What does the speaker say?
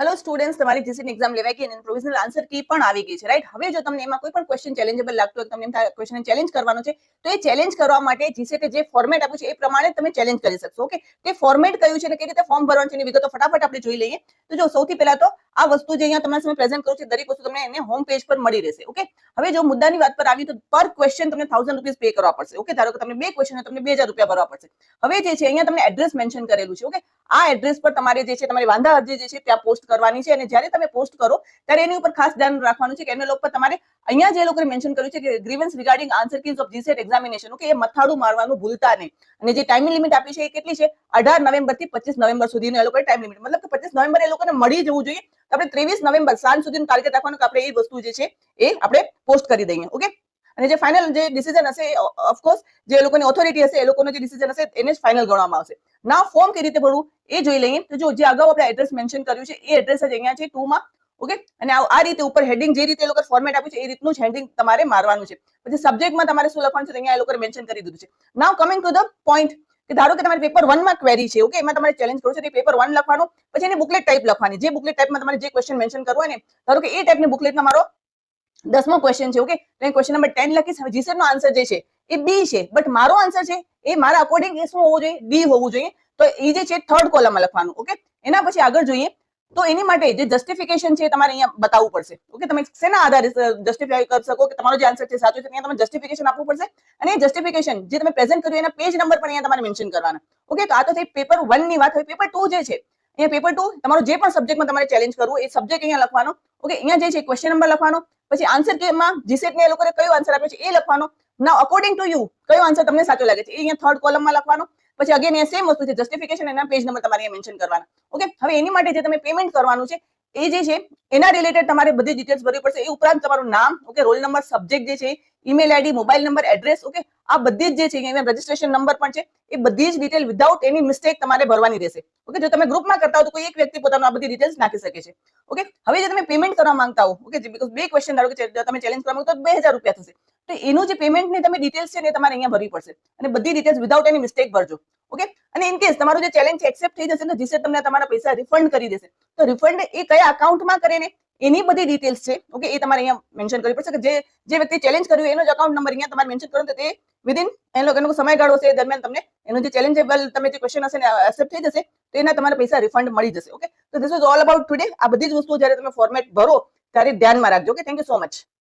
Hello students તમારી જીસીની exam લેવાય કે એની પ્રોવિઝનલ આન્સર કી પણ આવી ગઈ છે રાઈટ હવે જો તમને એમાં કોઈ પણ ક્વેશ્ચન ચેલેન્જેબલ લાગતો હોય, તમને ક્વેશ્ચન ચેલેન્જ કરવાનો છે, તો એ ચેલેન્જ કરવા માટે જીસેટે જે ફોર્મેટ આપ્યું છે, એ પ્રમાણે તમે ચેલેન્જ કરી શકશો ઓકે તે ફોર્મેટ કયું છે અને કઈ રીતે ફોર્મ ભરવાનું છે એની વિગતો ફટાફટ આપણે જોઈ લઈએ. તો જો સૌથી પહેલા તો આ વસ્તુ જે અહીંયા તમારા સામે પ્રેઝન્ટ કરું છું, દરેક વસ્તુ તમને એને હોમ પેજ પર મળી રહેશે ઓકે હવે જો મુદ્દાની વાત પર આવી તો પર ક્વેશ્ચન તમને થાઉઝન્ડ રૂપીઝ પે કરવા પડશે ઓકે ધારો કે તમને બે ક્વેશ્ચન તમને બે હજાર રૂપિયા ભરવા પડશે. હવે જે છે, અહીંયા તમને એડ્રેસ મેન્શન કરેલું છે ઓકે આ એડ્રેસ પર તમારે જે છે, તમારી વાંધા અરજી જે છે, ત્યાં પોસ્ટ કરવાની છે અને જ્યારે તમે પોસ્ટ કરો, ત્યારે એની ઉપર ખાસ ધ્યાન રાખવાનું છે કે એના પર તમારે અહીંયા જે લોકોએ મેન્શન કર્યું છે કે grievance regarding answer keys of GSET examination okay એ મથાડું મારવાનું ભૂલતા નહીં. અને જે ટાઈમ લિમિટ આપી છે એ કેટલી છે? અઢાર નવેમ્બરથી પચીસ નવેમ્બર સુધીનો એ લોકોએ ટાઈમ લિમિટ મતલબ કે પચીસ નવેમ્બર એ લોકોને મળી જવું જોઈએ. આપણે ત્રેવીસ નવેમ્બર સાંજ સુધીનું ટાર્ગેટ રાખવાનું કે આપણે એ વસ્તુ જે છે એ આપણે પોસ્ટ કરી દઈએ ઓકે અને જે ફાઇનલ જે ડિસિઝન હશે ઓફકોર્સ જે લોકોની ઓથોરિટી હશે, એ લોકોનો જે ડિસિઝન હશે, એને જ ફાઇનલ ગણવામાં આવશે. ના ફોર્મ કઈ રીતે ભરવું, એ જોઈ લઈએ. તો જો જે અગાઉ આપણે એડ્રેસ મેન્શન કર્યું છે, એ એડ્રેસ જ અહીંયા છે ટુ માં ઓકે અને આ રીતે ઉપર હેડિંગ જે રીતે એ લોકો ફોર્મેટ આપ્યું છે, એ રીતનું જ હેડિંગ તમારે મારવાનું છે. પછી સબ્જેક્ટમાં તમારે શું લખવાનું છે અહીંયા એ લોકોએ મેન્શન કરી દીધું છે. Now coming to the point કે ધારો કે તમારે પેપર વનમાં ક્વેરી છે ઓકે એમાં તમારે ચેલેન્જ કરવું છે, તે પેપર વન લખવાનું, પછી એની બુકલેટ ટાઈપ લખવાની. જે બુકલેટ ટાઈપમાં તમારે જે ક્વેશ્ચન મેન્શન કરવો હોય ને, ધારો કે એ ટાઈપની બુકલેટમાં મારો દસમો ક્વેશ્ચન છે ઓકે તો ક્વેશ્ચન નંબર ટેન લખીશ. હવે જીસેટ નો આન્સર જે છે, એ બી છે. બટ મારો આન્સર છે, એ મારા અકોર્ડિંગ એ શું હોવું જોઈએ? ડી હોવું જોઈએ. તો એ જે છે થર્ડ કોલમમાં લખવાનું ઓકે એના પછી આગળ જોઈએ. તો એની માટે જે જસ્ટિફિકેશન છે તમારે અહીંયા બતાવવું પડશે ઓકે તમે શેના આધારે જસ્ટિફાઈ કરી શકો કે તમારો જે આન્સર છે, સાચો છે ત્યાં તમે જસ્ટિફિકેશન આપવું પડશે. અને એ જસ્ટિફિકેશન જે તમે પ્રેઝન્ટ કર્યું, એના પેજ નંબર પણ અહીંયા તમારે મેન્શન કરવાના ઓકે તો આ તો થઈ પેપર વનની વાત. હોય પેપર ટુ જે છે, અહીંયા પેપર ટુ તમારો જે પણ સબ્જેક્ટમાં તમારે ચેલેન્જ કરવું એ સબ્જેક્ટ અહીંયા લખવાનો ઓકે અહીંયા જે છે ક્વેશ્ચન નંબર લખવાનો. પછી આન્સર કેમાં જીસેટને એ લોકોએ કયો આન્સર આપ્યો છે? એ લખવાનો. ના અકોર્ડિંગ ટુ યુ કયો આન્સર તમને સાચો લાગે છે? એ અહીંયા થર્ડ કોલમમાં લખવાનો. પછી અગેન એ સેમ વસ્તુ છે જસ્ટિફિકેશન એના પેજ નંબર તમારે મેન્શન કરવાના. ઓકે હવે એની માટે જે તમે પેમેન્ટ કરવાનું છે એ જે છે, એના રિલેટેડ તમારે બધી ડિટેલ્સ ભરવી પડશે. એ ઉપરાંત તમારું નામ ઓકે રોલ નંબર સબ્જેક્ટ જે છે email ID mobile number address okay આ બધી જ જે છે, અહીંયા રજીસ્ટ્રેશન નંબર પણ છે, એ બધી જ ડિટેલ વિધાઉટ એની મિસ્ટેક તમારે ભરવાની રહેશે. ઓકે જો તમે ગ્રુપમાં કરતા હો તો કોઈ એક વ્યક્તિ પોતાનું આ બધી ડિટેલ્સ નાખી શકે છે. ઓકે હવે જો તમે પેમેન્ટ કરવા માંગતા હો ઓકે બે ક્વેશ્ચન ધારો કે તમે ચેલેન્જ કરવા માંગતો બે હજાર રૂપિયા થશે. તો એનું જે પેમેન્ટની તમે ડિટેલ્સ છે ને તમારે અહીંયા ભરવી પડશે. અને બધી ડિટેલ્સ વિધાઉટ એની મિસ્ટેક ભરજો. ઓકે અને ઇન કેસ તમારું જે ચેલેન્જ છે એક્સેપ્ટ થઈ જશે ને જીસે તમને તમારા પૈસા રિફંડ કરી દેશે. તો રિફંડ એ કયા અકાઉન્ટમાં કરે ને? એની બધી ડિટેલ્સ છે. ઓકે એ તમારે અહીંયા મેન્શન કરવી પડશે કે જે જે વ્યક્તિ ચેલેન્જ કર્યું એનો જ અકાઉન્ટ નંબર અહીંયા તમારે મેન્શન કરો તો તે વિધિન એનો સમયગાળો છે દરમિયાન તમને એનો જે ચેલેન્જેબલ તમે જે ક્વેશ્ચન હશે ને એક્સેપ્ટ થઈ જશે, તો એના તમારા પૈસા રિફંડ મળી જશે. ઓકે તો this is all about today આ બધી જ વસ્તુઓ જ્યારે તમે ફોર્મેટ ભરો, ત્યારે ધ્યાનમાં રાખજો. Okay thank you so much